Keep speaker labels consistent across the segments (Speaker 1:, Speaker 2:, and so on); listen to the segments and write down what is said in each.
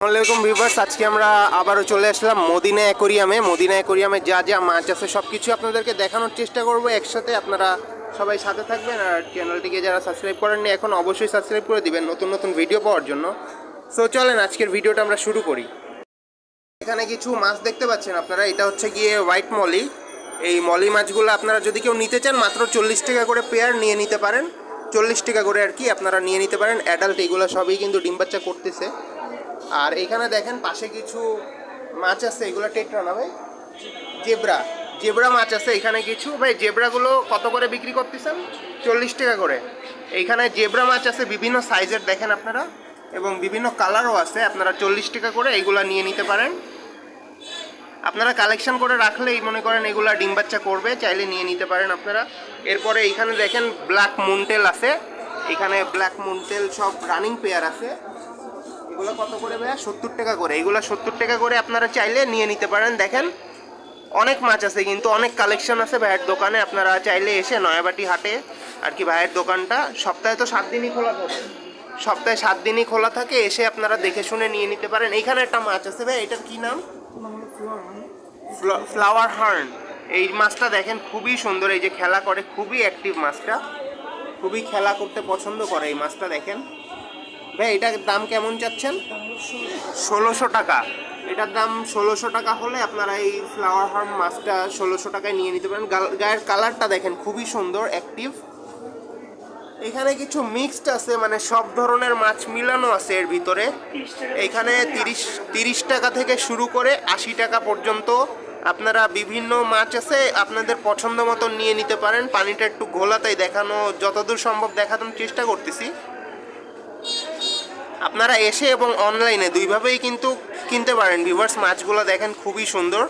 Speaker 1: আসসালামাইকুম ভিউয়ার্স, আজকে আমরা আবারও চলে আসলাম মদিনা অ্যাকোরিয়ামে। মদিনা অ্যাকোরিয়ামে যা যা মাছ আছে সব কিছু আপনাদেরকে দেখানোর চেষ্টা করব। একসাথে আপনারা সবাই সাথে থাকবেন আর চ্যানেলটিকে যারা সাবস্ক্রাইব করেননি, এখন অবশ্যই সাবস্ক্রাইব করে দিবেন নতুন নতুন ভিডিও পাওয়ার জন্য। সো চলেন, আজকের ভিডিওটা আমরা শুরু করি। এখানে কিছু মাছ দেখতে পাচ্ছেন আপনারা। এটা হচ্ছে গিয়ে হোয়াইট মলি। এই মলি মাছগুলো আপনারা যদি কেউ নিতে চান, মাত্র চল্লিশ টাকা করে পেয়ার নিয়ে নিতে পারেন। চল্লিশ টাকা করে আর কি আপনারা নিয়ে নিতে পারেন। অ্যাডাল্ট এগুলো সবই কিন্তু ডিম বাচ্চা করতেছে। আর এখানে দেখেন পাশে কিছু মাছ আছে, এগুলো টেট্রা না ভাই? জেব্রা। জেব্রা মাছ আছে এখানে কিছু। ভাই, জেব্রাগুলো কত করে বিক্রি করতেছেন? চল্লিশ টাকা করে। এইখানে জেব্রা মাছ আছে বিভিন্ন সাইজের, দেখেন আপনারা। এবং বিভিন্ন কালারও আছে, আপনারা চল্লিশ টাকা করে এইগুলা নিয়ে নিতে পারেন। আপনারা কালেকশন করে রাখলেই মনে করেন এগুলা ডিম বাচ্চা করবে, চাইলে নিয়ে নিতে পারেন আপনারা। এরপরে এখানে দেখেন ব্ল্যাক মুনটেল আছে। এখানে ব্ল্যাক মুনটেল সব রানিং পেয়ার আছে। এগুলো কত করে ভাইয়া? সত্তর টাকা করে। এগুলো সত্তর টাকা করে আপনারা চাইলে নিয়ে নিতে পারেন। দেখেন, অনেক মাছ আছে কিন্তু অনেক কালেকশন আছে ভাইয়ের দোকানে। আপনারা চাইলে এসে নয়াবাটি হাটে আর কি ভাইয়ের দোকানটা সপ্তাহে তো সাত দিনই খোলা থাকে। সপ্তাহে সাত দিনই খোলা থাকে, এসে আপনারা দেখে শুনে নিয়ে নিতে পারেন। এইখানে একটা মাছ আছে ভাই এটার কি নাম? Flowerhorn. এই মাছটা দেখেন, খুবই সুন্দর। এই যে খেলা করে, খুবই অ্যাক্টিভ মাছটা। খুবই খেলা করতে পছন্দ করে এই মাছটা, দেখেন। ভাই এটার দাম কেমন চাচ্ছেন? ষোলোশো টাকা। এটার দাম ষোলোশো টাকা হলে আপনারা এই ফ্লাওয়ার হার্ম মাছটা ষোলোশো টাকায় নিয়ে নিতে পারেন। গায়ের কালারটা দেখেন খুবই সুন্দর অ্যাক্টিভ এখানে কিছু মিক্সড আছে মানে সব ধরনের মাছ মিলানো আছে এর ভিতরে। এখানে তিরিশ তিরিশ টাকা থেকে শুরু করে আশি টাকা পর্যন্ত আপনারা বিভিন্ন মাছ আছে আপনাদের পছন্দ মতন নিয়ে নিতে পারেন। পানিটা একটু ঘোলাতেই দেখানো যতদূর সম্ভব দেখানোর চেষ্টা করতেছি। আপনারা এসে এবং অনলাইনে দুইভাবেই কিন্তু কিনতে পারেন। ভিভার্স মাছগুলো দেখেন, খুবই সুন্দর।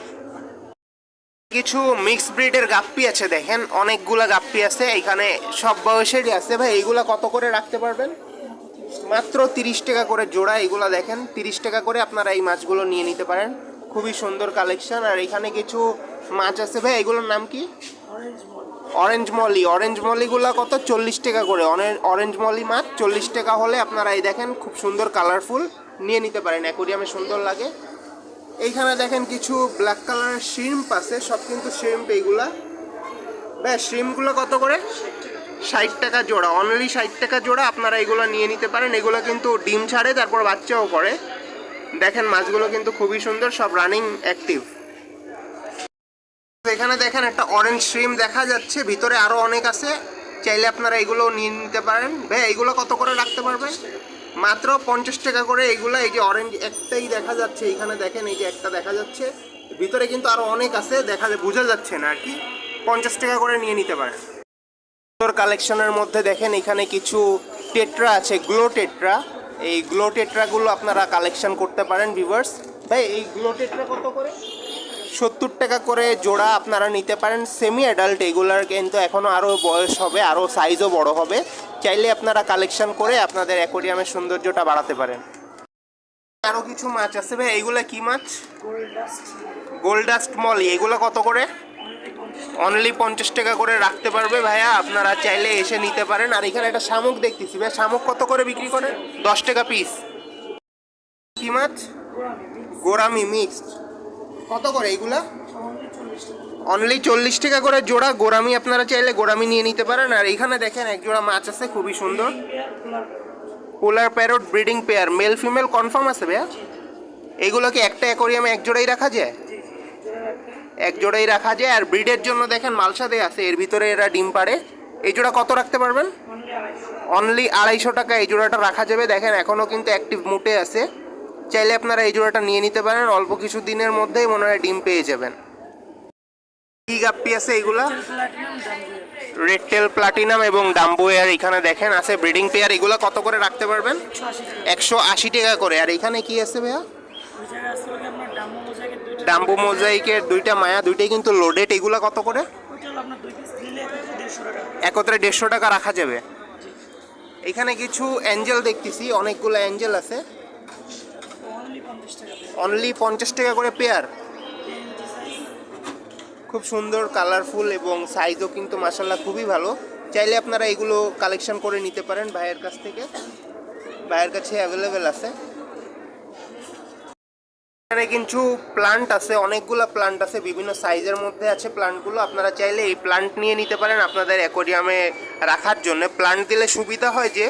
Speaker 1: কিছু মিক্স ব্রিডের গাপ্পি আছে, দেখেন, অনেকগুলা গাপ্পি আছে, এখানে সব বয়সেরই আছে। ভাই, এইগুলা কত করে রাখতে পারবেন? মাত্র তিরিশ টাকা করে জোড়া এগুলা দেখেন, তিরিশ টাকা করে আপনারা এই মাছগুলো নিয়ে নিতে পারেন। খুবই সুন্দর কালেকশন আর এখানে কিছু মাছ আছে, ভাই, এগুলোর নাম কি? অরেঞ্জ মলি অরেঞ্জ মলিগুলো কত? চল্লিশ টাকা করে। অরেঞ্জ মলি মাছ চল্লিশ টাকা হলে আপনারা এই দেখেন, খুব সুন্দর কালারফুল নিয়ে নিতে পারেন। অ্যাকোরিয়ামে সুন্দর লাগে। এইখানে দেখেন কিছু ব্ল্যাক কালারের শ্রিম্প আছে, সব কিন্তু শ্রিম্প এইগুলা। ব্যাস শ্রিমগুলো কত করে? ষাট টাকা জোড়া। অনলি ষাট টাকা জোড়া আপনারা এগুলো নিয়ে নিতে পারেন। এগুলো কিন্তু ডিম ছাড়ে, তারপর বাচ্চাও করে। দেখেন মাছগুলো কিন্তু খুবই সুন্দর, সব রানিং অ্যাক্টিভ এখানে দেখেন একটা অরেঞ্জ শ্রিম দেখা যাচ্ছে, ভিতরে আরও অনেক আছে। চাইলে আপনারা এগুলো নিয়ে নিতে পারেন। ভাই, এগুলো কত করে রাখতে পারবেন? মাত্র পঞ্চাশ টাকা করে এগুলো, এই যে অরেঞ্জ একটাই দেখা যাচ্ছে। এখানে দেখেন, এই যে একটা দেখা যাচ্ছে। ভিতরে কিন্তু আরও অনেক আছে, দেখা বোঝা যাচ্ছে না আর কি। পঞ্চাশ টাকা করে নিয়ে নিতে পারেন। সুন্দর কালেকশনের মধ্যে দেখেন, এখানে কিছু টেট্রা আছে, গ্লো টেট্রা। এই গ্লো টেট্রাগুলো আপনারা কালেকশন করতে পারেন ভিভার্স ভাই, এই গ্লো টেট্রা কত করে? সত্তর টাকা করে জোড়া আপনারা নিতে পারেন। সেমি অ্যাডাল্ট এগুলার কিন্তু এখনও আরও বয়স হবে আরও সাইজও বড় হবে। চাইলে আপনারা কালেকশন করে আপনাদের অ্যাকোরিয়ামের সৌন্দর্যটা বাড়াতে পারেন। আরও কিছু মাছ আছে ভাই এইগুলা কি মাছ? গোল্ডাস্ট মলি, এগুলো কত করে? অনলি পঞ্চাশ টাকা করে রাখতে পারবে ভাইয়া, আপনারা চাইলে এসে নিতে পারেন। আর এখানে একটা শামুক দেখতেছি ভাই, শামুক কত করে বিক্রি করে? দশ টাকা পিস কি মাছ? গোরামি মিক্সড কত করে এইগুলা? অনলি চল্লিশ টাকা করে জোড়া গোরামি আপনারা চাইলে গোরামি নিয়ে নিতে পারেন। আর এখানে দেখেন এক জোড়া মাছ আছে, খুবই সুন্দর। Polar parrot breeding pair male female confirm আছে ভাইয়া? এগুলো কি একটা অ্যাকোরিয়ামে এক জোড়াই রাখা যায়? এক জোড়াই রাখা যায়, আর ব্রিডের জন্য দেখেন মালসাদে আছে, এর ভিতরে এরা ডিম পাড়ে। এই জোড়া কত রাখতে পারবেন? অনলি আড়াইশো টাকা এই জোড়াটা রাখা যাবে। দেখেন এখনও কিন্তু অ্যাক্টিভ মুটে আছে। চাইলে আপনারা এই জোড়াটা নিয়ে নিতে পারেন, অল্প কিছু দিনের মধ্যেই মনে হয় ডিম পেয়ে যাবেন। কি গাপ্পি আছে এইগুলা রেড টেল প্লাটিনাম এবং ডাম্বোয়ার এখানে দেখেন আছে ব্রিডিং পেয়ার এগুলো কত করে রাখতে পারবেন? একশো আশি টাকা করে। আর এখানে কি আছে ভাইয়া? ডাম্বো মোজাইকের দুইটা মায়া, দুইটাই কিন্তু লোডেড এগুলো কত করে? একত্রে দেড়শো টাকা রাখা যাবে। এখানে কিছু অ্যাঞ্জেল দেখতেছি, অনেকগুলো অ্যাঞ্জেল আছে। অনলি পঞ্চাশ টাকা করে পেয়ার খুব সুন্দর কালারফুল এবং সাইজও কিন্তু মাসাল্লাহ খুবই ভালো। চাইলে আপনারা এগুলো কালেকশন করে নিতে পারেন ভাইয়ের কাছ থেকে। ভাইয়ের কাছে অ্যাভেলেবেল আছে। এখানে কিছু প্লান্ট আছে, অনেকগুলো প্লান্ট আছে, বিভিন্ন সাইজের মধ্যে আছে প্লান্টগুলো আপনারা চাইলে এই প্লান্ট নিয়ে নিতে পারেন আপনাদের অ্যাকোরিয়ামে রাখার জন্য। প্লান্ট দিলে সুবিধা হয় যে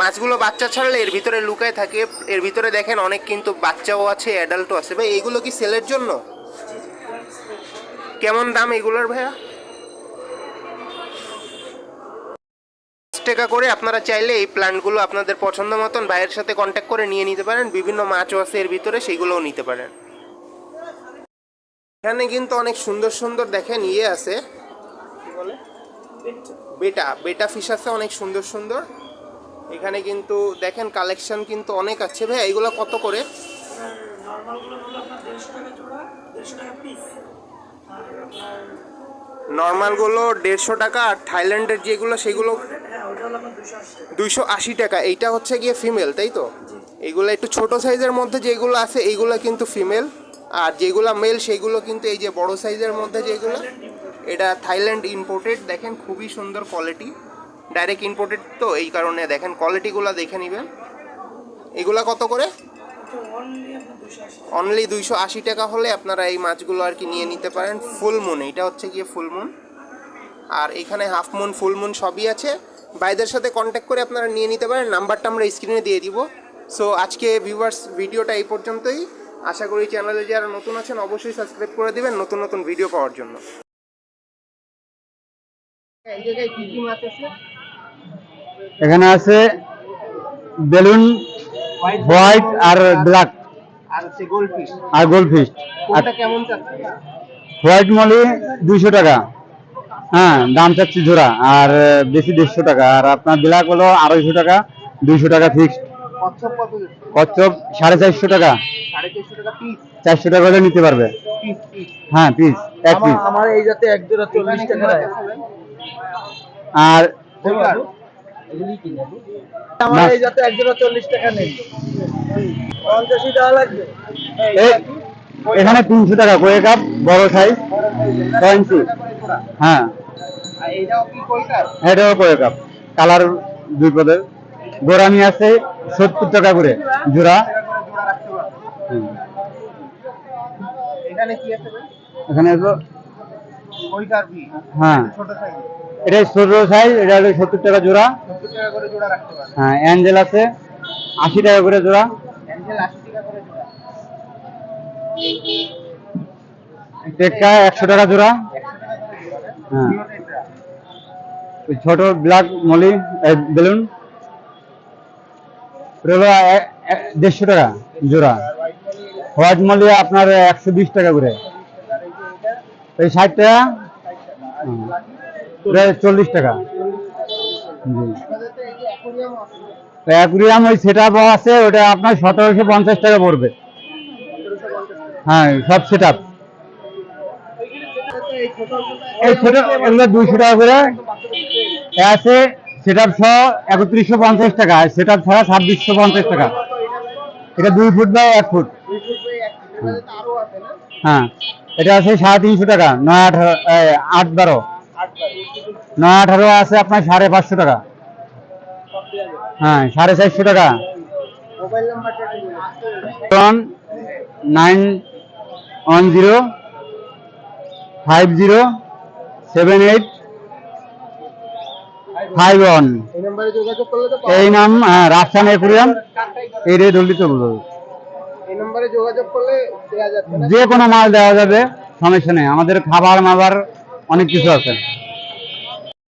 Speaker 1: মাছগুলো বাচ্চা ছাড়লে এর ভিতরে লুকায় থাকে। এর ভিতরে দেখেন অনেক কিন্তু বাচ্চাও আছে অ্যাডাল্টও আছে। ভাই এইগুলো কি সেলের জন্য? কেমন দাম এগুলোর ভাইয়া? টাকা করে আপনারা চাইলে এই প্ল্যানগুলো আপনাদের পছন্দ মতন ভাইয়ের সাথে কন্ট্যাক্ট করে নিয়ে নিতে পারেন। বিভিন্ন মাছও আছে এর ভিতরে সেইগুলোও নিতে পারেন। এখানে কিন্তু অনেক সুন্দর সুন্দর দেখেন ইয়ে আছে। বেটা বেটা ফিশ আছে, অনেক সুন্দর সুন্দর। এখানে কিন্তু দেখেন কালেকশন কিন্তু অনেক আছে। ভাই এইগুলো কত করে?
Speaker 2: নর্মালগুলো দেড়শো টাকা আর
Speaker 1: থাইল্যান্ডের যেগুলো সেগুলো
Speaker 2: হ্যাঁ
Speaker 1: দুইশো আশি টাকা। এইটা হচ্ছে গিয়ে ফিমেল তাই তো? এইগুলো একটু ছোট সাইজের মধ্যে যেগুলো আছে এইগুলো কিন্তু ফিমেল আর যেগুলো মেল সেগুলো কিন্তু এই যে বড় সাইজের মধ্যে যেগুলো এটা থাইল্যান্ড ইম্পোর্টেড দেখেন খুবই সুন্দর কোয়ালিটি ডাইরেক্ট ইম্পোর্টেড তো, এই কারণে দেখেন কোয়ালিটিগুলো দেখে নেবেন। এগুলা কত করে?
Speaker 2: অনলি
Speaker 1: দুইশো আশি টাকা হলে আপনারা এই মাছগুলো আর কি নিয়ে নিতে পারেন। ফুল মুন এটা হচ্ছে গিয়ে ফুল মুন আর এখানে হাফ মুন ফুল মুন সবই আছে। ভাইদের সাথে কন্ট্যাক্ট করে আপনারা নিয়ে নিতে পারেন। নাম্বারটা আমরা স্ক্রিনে দিয়ে দিব। সো আজকে ভিউয়ার্স ভিডিওটা এই পর্যন্তই। আশা করি চ্যানেলে যারা নতুন আছেন, অবশ্যই সাবস্ক্রাইব করে দেবেন নতুন নতুন ভিডিও পাওয়ার জন্য। এই জায়গায় কি কি মাছ আছে?
Speaker 3: এখানে আছে বেলুন হোয়াইট আর ব্ল্যাক।
Speaker 1: আর হচ্ছে গোল্ড ফিশ
Speaker 3: আর গোল্ড ফিশ আর
Speaker 1: কোনটা কেমন চাচ্ছে
Speaker 3: হোয়াইট মলি দুইশো টাকা। হ্যাঁ দাম চাচ্ছি জোড়া আর বেশি দেড়শো টাকা। আর আপনার ব্ল্যাক হলো আড়াইশো টাকা দুইশো টাকা ফিক্সড
Speaker 1: কচ্ছপ
Speaker 3: সাড়ে চারশো টাকা।
Speaker 1: চারশো টাকা
Speaker 3: হলে নিতে পারবে।
Speaker 1: পিস পিস
Speaker 3: হ্যাঁ পিস এক পিস
Speaker 2: আমার এই জাতে এক জোড়া চল্লিশ টাকা।
Speaker 3: আর
Speaker 2: আমার এই জাতে এক চল্লিশ টাকা নেই। পঞ্চাশি টাকা লাগবে।
Speaker 3: এখানে তিনশো টাকা কয়ে কাপ বড় সাইজ ছয় হ্যাঁ। এটাও কয়ে কাপ। কালার দুই পদের। গোরামি আছে সত্তর টাকা করে জোড়া।
Speaker 1: এখানে কি আছে?
Speaker 3: এখানে হ্যাঁ।
Speaker 1: ছোট সাইজ
Speaker 3: এটা ছোট সাইজ এটা হলো সত্তর টাকা জোড়া। হ্যাঁ অ্যাঞ্জেল আছে, আশি টাকা করে জোড়া। টেক্কা একশো টাকা জোড়া। হ্যাঁ। ছোট ব্ল্যাক মলি বেলুন। দেড়শো টাকা জোড়া। হোয়াইট মলি আপনার একশো বিশ টাকা করে। এই ষাট টাকা। ওটা চল্লিশ টাকা। অ্যাকুরিয়াম ওই সেট আছে, ওটা আপনার সতেরোশো পঞ্চাশ টাকা পড়বে। হ্যাঁ সব সেট আপ
Speaker 1: এই ছোট
Speaker 3: এগুলো দুইশো টাকা করে। আছে সেট আপ সহ একত্রিশশো পঞ্চাশ টাকা। সেট আপ ছাড়া ছাব্বিশশো পঞ্চাশ টাকা। এটা দুই ফুট বা এক ফুট
Speaker 1: আরও
Speaker 3: হ্যাঁ এটা আছে সাড়ে তিনশো টাকা, নয় আট
Speaker 1: আট বার।
Speaker 3: নয় আঠারো আছে আপনার সাড়ে পাঁচশো টাকা। হ্যাঁ সাড়ে চারশো টাকা। Nine one zero five zero seven eight five one.
Speaker 1: এই
Speaker 3: নাম হ্যাঁ, একুরিয়াম। এই রেট হলে চলবে।
Speaker 1: না
Speaker 3: যে কোনো মাল দেওয়া যাবে সমস্যা নেই। আমাদের খাবার মাবার অনেক কিছু আছে।